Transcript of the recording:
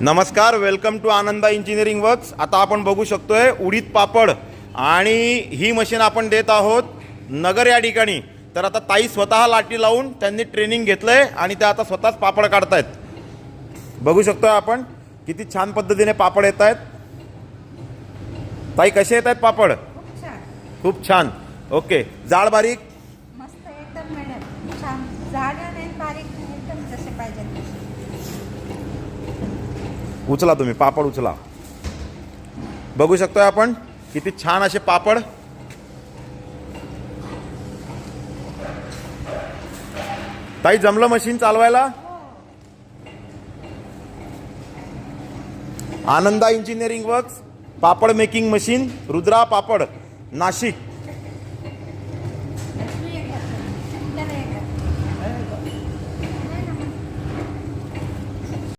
नमस्कार welcome to Ananda engineering works आता आपण बघू शकतोय उडीद पापड आणि ही मशीन आपण देत आहोत नगर या ठिकाणी. तर आता ताई स्वतः लाटी लावून त्यांनी ट्रेनिंग घेतलंय आणि त्या आता स्वतःच पापड काढतायत. बघू शकतोय आपण किती छान पद्धतीने पापड येत आहेत ताई कसे येत आहेत पापड? खूप छान. ओके जाड बारीक? मस्त एकदम मॅडम. छान. झाड नाही बारीक एकदम जसे पाहिजे. उचला तुम्ही पापड उचला. बघू शकतोय आपण किती छान असे पापड. ताई जमलं मशीन चालवायला? Ananda engineering works papad making machine Rudra papad Nashik.